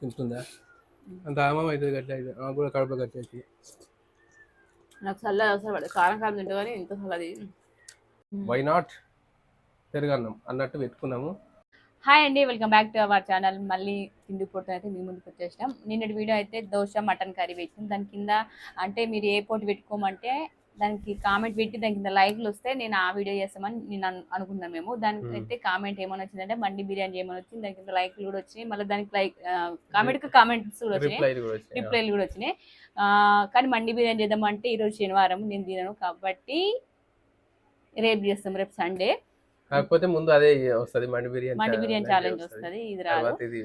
తింటుందా అంత ఆమం అవుతుంది గట్ల అయితే ఆమె కూడా కడుపు గట్టి అవుతుంది నాకు చల్లది అవసరం పడదు. కారం కారం తింటూ కానీ ఇంత చల్లది. వై నాట్ పెరుగన్నం అన్నట్టు పెట్టుకున్నాము. హాయ్ అండి welcome back to our channel మళ్ళీ తిండి పొట్టు అయితే మీ ముందుకు వచ్చేసాం నిన్నటి వీడియో అయితే దోశ మటన్ కర్రీ పెట్టింది. దాని కింద అంటే మీరు ఏ పోటీ పెట్టుకోమంటే దానికి కామెంట్ పెట్టి దాని కింద లైక్లు వస్తే నేను ఆ వీడియో చేస్తామని నేను అను- అనుకున్నాం మేము. దానికి. అయితే కామెంట్ ఏమైనా వచ్చిందంటే మండి బిర్యానీ ఏమైనా వచ్చింది దాని కింద లైక్లు కూడా వచ్చినాయి. మళ్ళీ దానికి లైక్ కామెంట్కి కామెంట్స్ కూడా వచ్చినాయి. రిప్లైలు కూడా వచ్చినాయి కానీ మండి బిర్యానీ చేద్దామంటే ఈరోజు శనివారం నేను తినను కాబట్టి రేపు చేస్తాం రేపు సండే. కాకపోతే ముందు అదే వస్తది మండి బిర్యానీ మండి బిర్యానీ ఛాలెంజ్ వస్తుంది. ఇది రాదు. ఇది.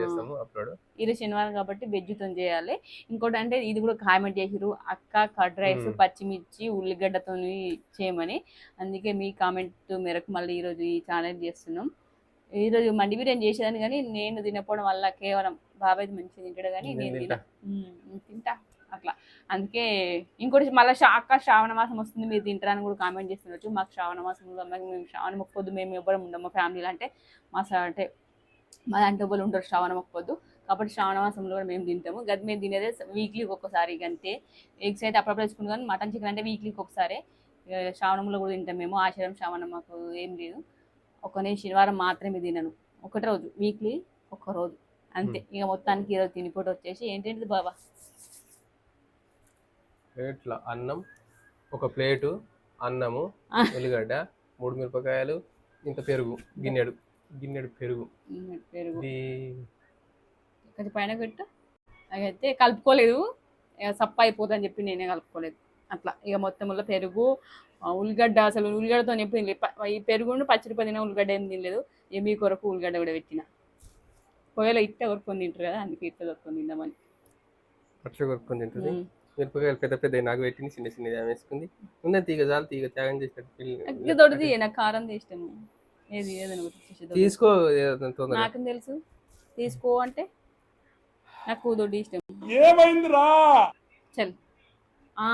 చేస్తాము అప్లోడ్ ఈరోజు శనివారం కాబట్టి వెజ్తో చేయాలి. ఇంకోటి అంటే ఇది కూడా కామెంట్ చేసిరు అక్క కర్డ్ రైస్. పచ్చిమిర్చి ఉల్లిగడ్డతో చేయమని. అందుకే మీ కామెంట్ మేరకు మళ్ళీ ఈరోజు ఈ ఛాలెంజ్ చేస్తున్నాం. ఈరోజు మండి బిర్యానీ చేసేదాన్ని కానీ నేను తినకపోవడం వల్ల కేవలం బాబాయ్ మంచిగా తింటాడు కానీ నేను తింటా. అట్లా. అందుకే ఇంకోటి మళ్ళీ అక్క శ్రావణ మాసం వస్తుంది మీరు తింటారని కూడా కామెంట్ చేస్తుండొచ్చు. మాకు శ్రావణ మాసం మేము శ్రావణ మొక్కొద్దు మేము ఎవ్వరం ఉండం మా ఫ్యామిలీలో అంటే మా అంటే మా దాంట్లో ఎవరు ఉంటారు శ్రావణ మొక్కొద్దు కాబట్టి శ్రావణ మాసంలో కూడా మేము తింటాము. గది మేము తినేదే వీక్లీకి ఒక్కసారి అంతే. ఎగ్స్ అయితే అప్పుడప్పుడు తెచ్చుకుంటాం కానీ మటన్ చికెన్ అంటే వీక్లీకి ఒకసారి శ్రావణంలో కూడా తింటాం మేము. ఆచారం శ్రావణం మాకు ఏం లేదు. ఒక నేను శనివారం మాత్రమే తినను. ఒకటి రోజు వీక్లీ ఒక రోజు. అంతే. ఇక మొత్తానికి ఈరోజు తినిపోటు వచ్చేసి ఏంటంటే బాబా? ఇట్లా అన్నం ఒక ప్లేటు అన్నము ఆ. ఉల్లిగడ్డ మూడు మిరపకాయలు ఇంత పెరుగు గిన్నెడు గిన్నెడు పెరుగు. పెరుగు. కొంచెం పైన పెట్టు. అయితే కలుపుకోలేదు. ఇక సప్ప అయిపోతుందని చెప్పి నేనే కలుపుకోలేదు. అట్లా ఇక మొత్తంలో పెరుగు ఉల్లిగడ్డ అసలు ఉల్లిగడ్డతో ఎప్పుడు ఈ పెరుగును పచ్చడి పదిన ఉల్లిగడ్డ ఏం తినలేదు. ఏ మీ కొరకు ఉల్లిగడ్డ కూడా పెట్టిన. పొయ్యిలో ఇట్ట కొరుకొని తింటారు కదా అందుకే ఇట్ట కొరుకొని తిందామని. పచ్చ కొరుక్కొని తింటుంది. మిరపకాయలు పెద్ద పెద్ద నాకు పెట్టింది చిన్న చిన్నది ఆమె వేసుకుంది ఉన్న తీగ చాలు తీగ త్యాగం చేసినట్టు కారం ఏది ఏదైనా చేసేది. తీసుకో నాకేం తెలుసు తీసుకో అంటే నాకు దొడ్డి ఇష్టం చల్ ఆ,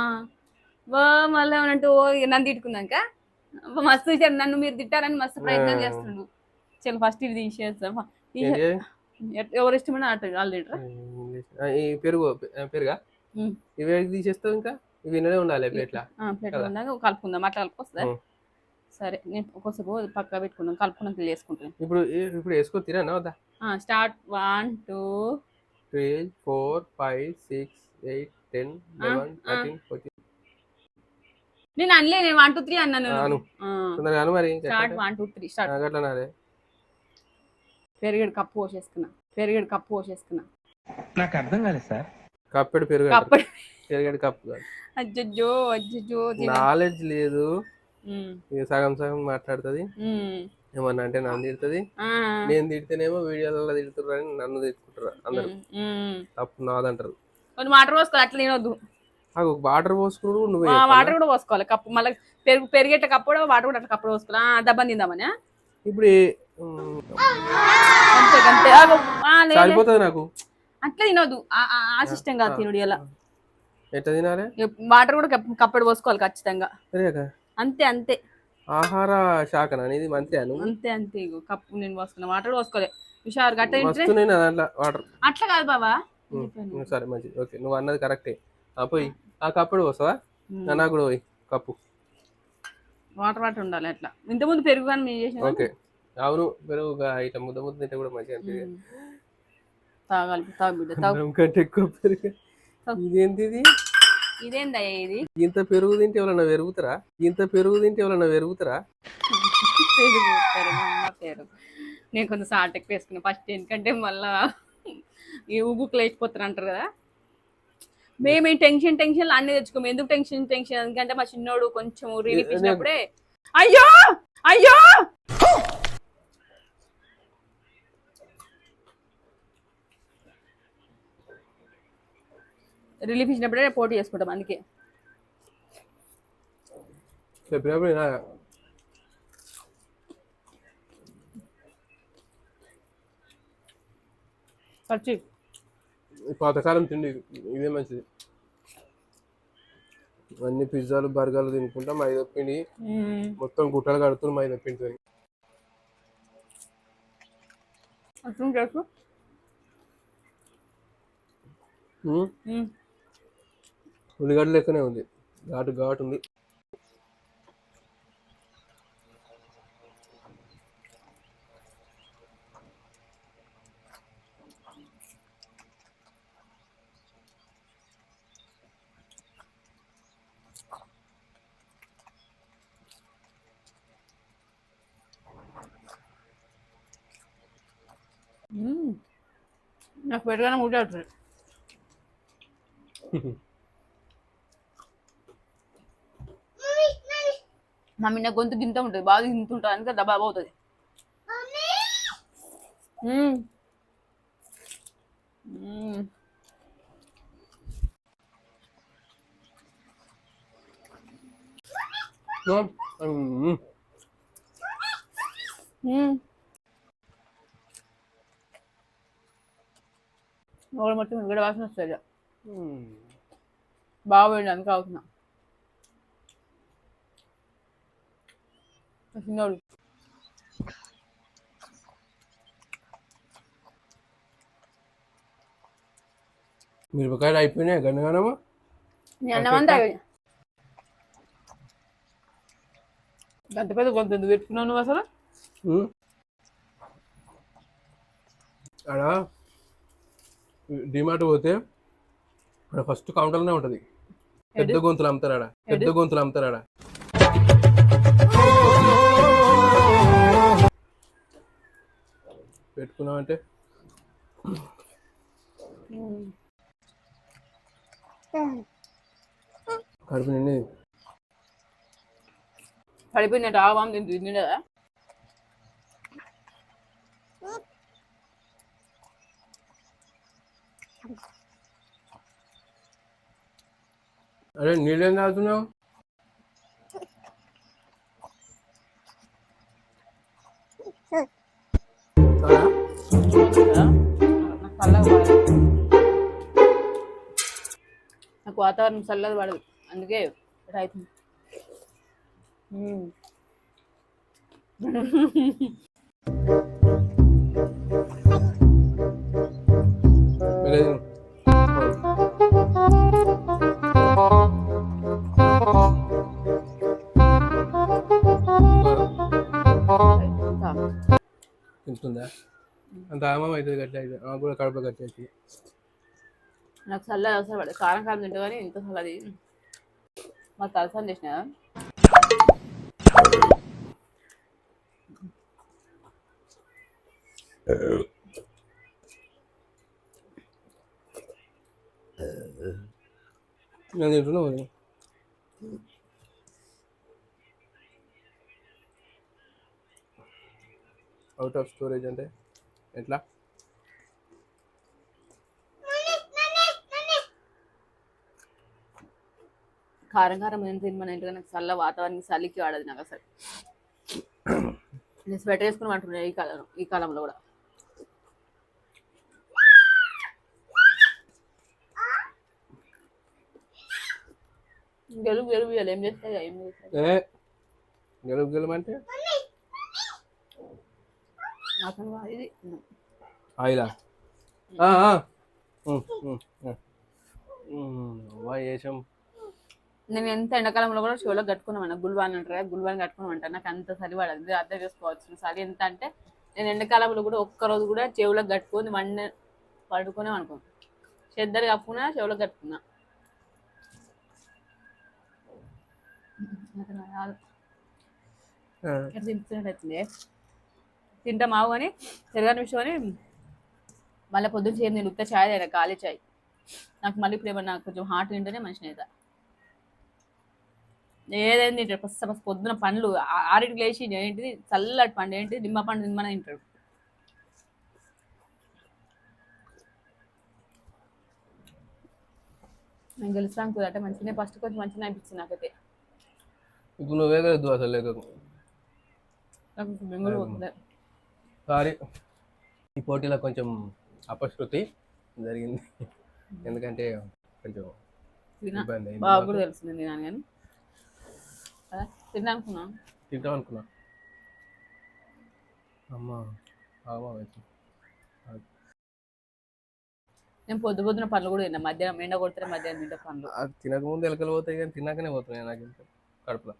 వా మళ్ళీ ఏమనంటూ ఓ ఇక నన్ను తిట్టుకున్నాక మస్తు తిట్టారు. నన్ను మీరు తిట్టారని మస్తు ప్రయత్నం. చేస్తుండు చల్ ఫస్ట్ ఇది తీసేస్తాం ఏంటి? ఎవరు ఇష్టమైన అటు వాళ్ళు తింటారా ఆ, ఈ పెరుగు పెరుగా. ఇవి తీసేస్తావు ఇంకా? ఇవి ఉండాలి ప్లేట్లా ప్లేట్ కదా. ఉన్నాక కలుపుకుందాం అట్లా కలుపుకొస్తుందా. సరే నేను ఒక్కోసేపు పక్క పెట్టుకున్నాం కలుపుకున్నాక వేసుకుంటాను ఇప్పుడు ఇప్పుడు వేసుకో తినా వద్దా? Start. One two. Three four five six eight ten eleven. Thirteen fourteen. నేను అనలే నేను వన్ టూ త్రీ అన్నాను అను. మరి start? One two three start. నాదే పెరిగేడు కప్పు పోసేసుకున్నా పెరిగేడు కప్పు పోసేసుకున్నా నాకు అర్థం కాలేదు సార్. కప్పెడు పెరుగు కప్పు పెరిగాడు కప్పు కాదు. అజ్జో అజ్జో నాలెడ్జ్ లేదు. సగం సగం మాట్లాడుతుంది. ఏమన్నా అంటే నన్ను తిడుతుంది. నేను తిడితేనేమో వీడియోలలో అని నన్ను తిట్టుకుంటారు అందరు. తప్పు నాదంటారు. కొన్ని వాటర్ పోసుకోవాలి అట్లా తినొద్దు. వాటర్ పోసుకున్నాడు నువ్వే? వాటర్ కూడా పోసుకోవాలి. కప్పు మళ్ళీ పెరుగు పెరిగేట కప్పు కూడా వాటర్ కూడా అట్లా కప్పుడు పోసుకోవాలి. ఆ, దబ్బని తిందామని? ఇప్పుడు. సరిపోతుంది నాకు. అట్లా తినొద్దు. ఆ- సిస్టమ్ కాదు తినుడు ఇలా ఎట్లా తినాలి? వాటర్ కూడా కప్పు- కప్పుడు పోసుకోవాలి ఖచ్చితంగా. అంతే అంతే. ఆహార శాఖన? అనేది అంతే అంతే ఇగో. కప్పు నేను పోసుకున్నా. వాటర్ కూడా పోసుకోవాలి హుషారు గట్ట వాటర్. అట్లా కాదు బాబా సరే మంచిది. ఓకే నువ్వు అన్నది కరెక్టే. ఆ పోయి. ఆ కప్పుడు ఉమ్. నా కూడా పోయి. కప్పు. వాటర్ వాటర్ ఉండాలి అట్లా. ఇంతకుముందు పెరుగు కానీ మేము చేసిన ఓకే. అవును పెరుగు ఇట్లా ముద్ద ముద్ద తింటే కూడా మంచిగా తాగాలి తాగు బిడ్డ తాగు. అన్నం కంటే ఎక్కువ పెరుగు. ఇదేంటి ఇది? ఇదేందయ్యా ఇది? ఇంత పెరుగు తింటే ఎవరన్నా పెరుగుతారా? ఇంత పెరుగు తింటే ఎవరన్నా పెరుగుతారా? పెరుగు పెరుగు అమ్మ పెరుగు. నేను కొంచెం సాల్ట్ ఎక్కువ వేసుకున్నా. ఫస్ట్ ఎందుకంటే మళ్ళా ఈ ఉగ్గుకు లేచిపోతారు అంటారు కదా. మేము టెన్షన్ టెన్షన్ అన్ని తెచ్చుకోము. ఎందుకు టెన్షన్ టెన్షన్? ఎందుకంటే మా చిన్నోడు కొంచెం రిలీఫ్ ఇచ్చినప్పుడే అయ్యో! అయ్యో! రిలీఫ్ ఇచ్చినప్పుడే పోటీ చేసుకుంటాం అందుకే. చెప్పినప్పుడు. ఖర్చు పాతకాలం తిండి ఇదే మంచిది. అన్ని పిజ్జాలు బర్గర్లు తినుకుంటా మైదా పిండి. మొత్తం గుట్టలు కడుతున్నారు మైదా పిండితో ఉమ్, ఉల్లిగడ్డ లెక్కనే ఉంది. ఘాటు ఘాటు ఉంది. నాకు పెట్టగానే ముడి అవుతుంది మమ్మీ నా గొంతు గింత ఉంటుంది బాగా గింత ఉంటుంది అందుకే దబా అవుతుంది. మొత్తం ఇక్కడ వాసన వస్తుంది. బాగా పోయింది అందుకే అవుతున్నా. చిన్నోడు మిరపకాయలు అయిపోయినాయి గన్నగానమ్మా నీ అన్నమంతా గంట పెద్ద గొంతు ఎందుకు పెట్టుకున్నావు నువ్వు అసలు. ఆడ? డిమార్ట్ పోతే ఫస్ట్ కౌంటర్లోనే ఉంటుంది. పెద్ద గొంతులు అమ్ముతారు ఆడ. పెద్ద గొంతులు అమ్ముతారు పెట్టుకున్నామంటే కడుపు నిండి పడిపోయినట్టు ఆవాం తింటు తిండి కదా అరే నీళ్ళేం తాగుతున్నావు? నాకు వాతావరణం చల్లది పడదు అందుకే రైతు లేదు. తింటుందా అంత ఆమం అవుతుంది గట్ల అయితే. ఆమె కూడా కడుపు కట్టేసి నాకు చల్లగా అవసరం పడదు. కారం కారం తింటా కానీ ఇంత చల్లది మా తలసాన్ని చేసిన? నేను తింటున్నావు అవుట్ ఆఫ్ స్టోరేజ్ అంటే ఎట్లా? కారం కారం ఏం తిని మన ఇంటికి నాకు చల్ల వాతావరణం చలికి వాడదు నాకు అసలు. నేను స్వెటర్ వేసుకుని అంటున్నాను ఈ కాలం ఈ కాలంలో కూడా. గెలుపు గెలుపు ఇవ్వాలి ఏం చేస్తాయి ఏం చేస్తాయి గెలుపు గెలుపు అంటే? ఇది ఆయిలా? నేను ఎంత ఎండాకాలంలో కూడా షోలో కట్టుకున్నామన్న గుల్వాన్ అంటారు కదా గుల్వాన్ కట్టుకున్నామంట నాకు అంత చలి పడదు అర్థం చేసుకోవచ్చు చలి ఎంత అంటే నేను ఎండాకాలంలో కూడా ఒక్క రోజు కూడా చెవులకు కట్టుకొని వండ పడుకునే అనుకో. చెద్దరు కప్పుకున్నా చెవులకు కట్టుకున్నా. నాకు రాదు. తింటా మావు కానీ తిరగని విషయం అని మళ్ళీ పొద్దున్న చేయం నేను ఉత్త చాయ్ తాగిన ఖాళీ చాయ్. నాకు మళ్ళీ ఇప్పుడు ఏమన్నా కొంచెం హాట్ తింటేనే మనిషిని అవుతా ఏదైనా తింటాడు ఫస్ట్ ఫస్ట్ పొద్దున పండ్లు ఆరింటికి లేచి ఏంటిది చల్లటి పండు ఏంటి నిమ్మ పండు నిమ్మన తింటాడు. నేను గెలుస్తాను కూడా అంటే మంచిగానే ఫస్ట్ కొంచెం మంచిగా అనిపించింది నాకైతే. ఇప్పుడు నువ్వే అసలు లేక నాకు బెంగళూరు పోతుంది సారీ. ఈ పోటీలో కొంచెం అపశృతి జరిగింది. ఎందుకంటే కొంచెం తిన్నా. ఇబ్బంది అయింది బాగా నాకు. కూడా తెలిసింది తిన్నాను కానీ. కదా తిన్నా అనుకున్నా తింటాం అనుకున్నా. అమ్మ నేను పొద్దు పొద్దున పనులు కూడా తిన్నా. మధ్యాహ్నం ఎండ కొడితే మధ్యాహ్నం తింటే పనులు అది తినకముందు ఎలకలు పోతాయి కానీ తిన్నాకనే పోతున్నాయి నాకు కడుపులో.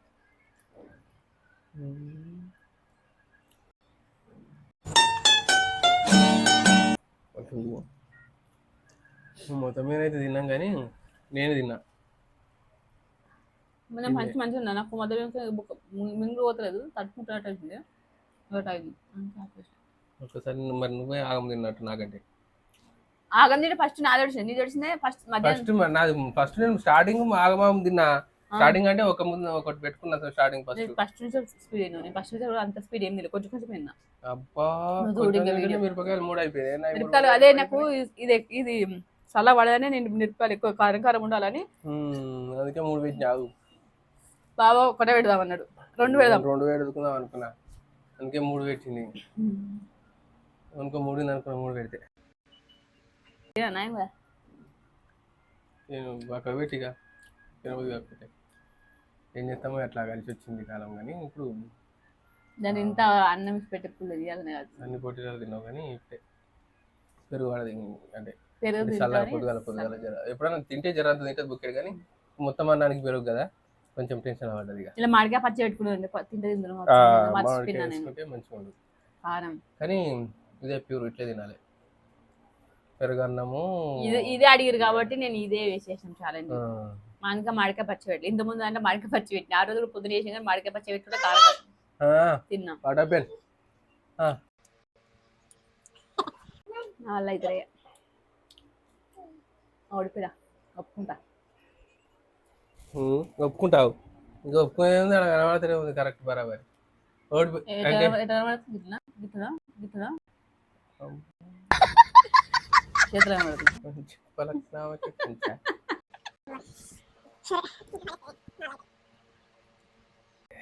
మొత్తం మీద అయితే తిన్నాం కానీ నేను తిన్నా. మనం మంచి మంచిగా ఉన్నా. నాకు మధ్య మింగులు పోతలేదు. తట్టుకుంటున్నట్టు అవుతుంది ఒకటి అయింది. అంతే ఆపేసిన. ఒకసారి నువ్వు- మరి నువ్వే ఆగం తిన్నట్టు నాకంటే. ఆగంది ఫస్ట్ నా దొడిచింది నీ దొడిచిందే ఫస్ట్ ఫస్ట్ నాది ఫస్ట్ నేను స్టార్టింగ్ ఆగమాగం తిన్నా. స్టార్టింగ్ అంటే ఒక ముందు ఒకటి పెట్టుకున్నా స్టార్టింగ్ ఫస్ట్ ఫస్ట్ నుంచి స్పీడ్ అయినా నేను ఫస్ట్ నుంచి కూడా అంత స్పీడ్ ఏం లేదు కొంచెం కొంచెం తిన్నా అబ్బా. మిరపకాయలు మూడు అయిపోయాయి మిరపకాయలు అదే నాకు ఇది ఇది చల్ల పడదని నేను మిరపకాయలు ఎక్కువ కారం కారం ఉండాలని అందుకే మూడు పెట్టిన ఆగు. బాబా ఒకటే పెడదాం అన్నాడు రెండు పెడదాం. రెండు ఎదుకుందాం అనుకున్నా. అందుకే మూడు పెట్టింది. అనుకో మూడు అనుకున్నా మూడు పెడితే. నేను బాగా పెట్టిగా తినబుద్ధి కాకపోతే. ఏం చేస్తామో అట్లా కలిసి వచ్చింది కాలం కానీ ఇప్పుడు దాన్ని ఇంత అన్నం పెట్టే పుల్ల తీయాలని కాదు. అన్ని పొట్టిలు తిన్నావు కానీ ఇప్పుడే. పెరుగు వాడది అంటే పెరుగు చల్ల తింటానే పొద్దుగాల పొద్దుగాల జర ఎప్పుడైనా తింటే జర అంత తింటే బుక్కెడు కానీ మొత్తం అన్నానికి పెరుగు కదా కొంచెం టెన్షన్ ఇక. ఇలా మాడిగా పచ్చి పెట్టుకుని తింటే వేసుకుంటే మంచిగా ఉండదు. కానీ ఇదే ప్యూర్ ఇట్లే తినాలి. పెరుగు అన్నము ఇది అడిగారు కాబట్టి నేను ఇదే వేసేసాను ఛాలెంజ్ ఇంకా మాడికాయ పచ్చి పెట్టి ఇంత ముందు అంటే మాడికాయ పచ్చి పెట్టి ఆ రోజు పొద్దున చేసాను కానీ మాడికాయ పచ్చి పెట్టి కూడా కారం తిన్నాం. వాట్ హ్యాపెన్ అలా అయితే ఓడిపోయిరా ఒప్పుకుంటా. ఉమ్, ఒప్పుకుంటావు. ఇంకా ఒప్పుకునేది అక్కడ కనబడితేనే ఉంది కరెక్ట్ బరాబర్. ఓడిపో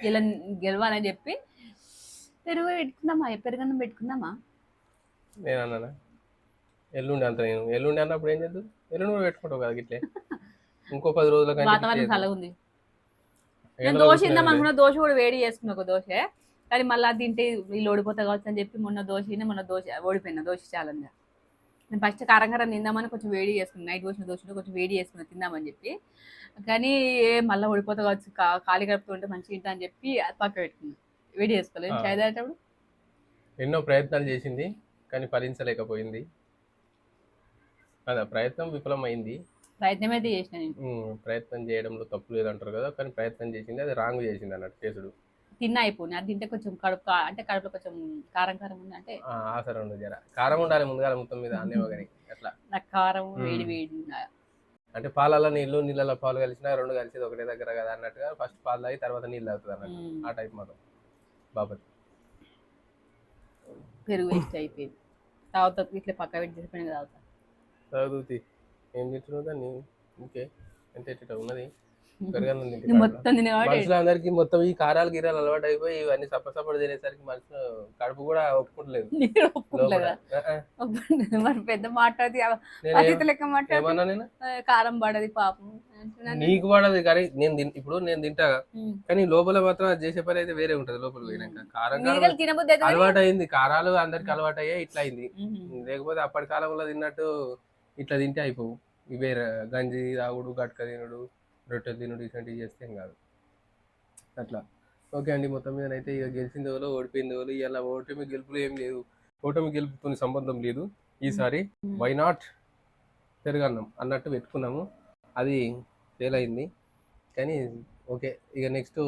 ఇలా గెలవాలని చెప్పి. పెరుగు పెట్టుకుందామా? పెరుగన్నం పెట్టుకుందామా? నేను అన్నానా? ఎల్లుండి అంత నేను. ఎల్లుండి అన్నప్పుడు ఏం చేద్దు? ఎల్లుండి కూడా పెట్టుకుంటావు కదా గిట్లే. ఇంకో పది రోజుల వాతావరణం చల్లగా ఉంది. నేను దోశ ఇందాం అనుకున్న దోశ కూడా వేడి చేసుకున్నా ఒక దోశ. కానీ మళ్ళీ తింటే వీళ్ళు ఓడిపోతా కావచ్చు అని చెప్పి మొన్న దోశ మొన్న దోశ ఓడిపోయినా దోశ ఛాలెంజ్ నేను ఫస్ట్ కారం కారం తిందామని కొంచెం వేడి చేసుకున్నా. నైట్ పోసిన దోశలో కొంచెం వేడి చేసుకున్నా తిందామని చెప్పి. కానీ మళ్ళీ ఓడిపోతా కావచ్చు ఖాళీ కడుపుతూ ఉంటే మంచిగా తింటా అని చెప్పి అది పక్క పెట్టుకున్నా. వేడి చేసుకోలేదు. చాయ్ తాగేటప్పుడు ఎన్నో ప్రయత్నాలు చేసింది కానీ ఫలించలేకపోయింది. అదా ప్రయత్నం విఫలమైంది. ప్రయత్నం అయితే చేసిన ప్రయత్నం చేయడంలో తప్పు లేదంటారు కదా కానీ ప్రయత్నం చేసింది అది రాంగ్ చేసింది అన్నట్టు చేసుడు. తిన్నా అయిపోయింది. అది తింటే కొంచెం కడుపు అంటే కడుపులో కొంచెం కారం కారం ఉంది అంటే? ఆ, ఆసరం ఉండదు జర. కారం ఉండాలి ముందుగా మొత్తం మీద అన్నేమో కానీ అట్లా. నాకు కారం. వేడి వేడి ఉండాలి. అంటే పాలలో నీళ్ళు నీళ్ళలో పాలు కలిసినా రెండు కలిసి ఒకటే దగ్గర కదా అన్నట్టుగా ఫస్ట్ పాలు తాగి తర్వాత నీళ్ళు తాగుతుంది అన్నట్టు. ఆ టైప్ మాత్రం. బాపత్. పెరుగు వేస్ట్ అయిపోయింది. తాగుతా ఇట్లా పక్క పెట్టి చెప్పిన తాగుతా. చదువుతి ఏం తింటున్నావు దాన్ని? ఇంకే. ఎంత ఉన్నది? మొత్తం మనుషులందరికీ మొత్తం ఈ కారాలు గిరాలు అలవాటు అయిపోయి ఇవన్నీ సప్ప సప్పటి తినేసరికి మనుషులు కడుపు కూడా ఒప్పుకుంటలేదు. మరి పెద్ద మాట్లాడి కారం పడది పాపం. నీకు పడదు కానీ నేను ఇప్పుడు నేను తింటా. కానీ లోపల మాత్రం అది చేసే పని అయితే వేరే ఉంటది లోపల పోయినాక. కారం అలవాటు అయింది కారాలు అందరికి అలవాటు అయ్యాయి ఇట్లా అయింది. లేకపోతే అప్పటి కాలంలో తిన్నట్టు ఇట్లా తింటే అయిపోవు. ఇవే గంజి తాగుడు గట్క తినుడు. రొట్టెలు తినుడు ఇటువంటివి చేస్తే ఏం కాదు. అట్లా. ఓకే అండి మొత్తం మీద అయితే ఇక గెలిచింది ఎవరో ఓడిపోయింది ఎవరు ఇలా ఓటమి గెలుపులు ఏం లేదు. ఓటమి గెలుపుతో సంబంధం లేదు. ఈసారి. వై నాట్ పెరుగన్నం అన్నట్టు పెట్టుకున్నాము. అది ఫెయిల్ అయింది. కానీ ఓకే ఇక నెక్స్ట్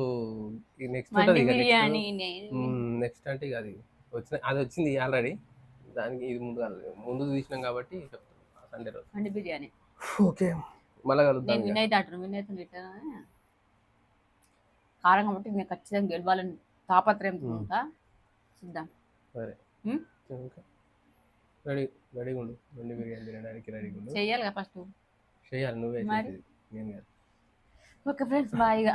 నెక్స్ట్ ఉంటుంది నెక్స్ట్ అంటే ఇక అది వచ్చిన అది వచ్చింది ఆల్రెడీ దానికి ఇది ముందు ముందు తీసినాం కాబట్టి సండే రోజు. బిర్యానీ. ఓకే. మళ్ళా కలుద్దాం నేను. వినయ్ తాటను వినయ్ తిట్టాను కారం కాబట్టి నేను ఖచ్చితంగా గెలవాలని తాపత్రయం ఉంటా చూద్దాం. సరే. రెడీ రెడీగా ఉండు. మండి బిర్యానీ తినడానికి రెడీగా ఉండు. చెయ్యాలి కదా ఫస్ట్? చేయాలి నువ్వే నేను ఓకే ఫ్రెండ్స్ బాయ్గా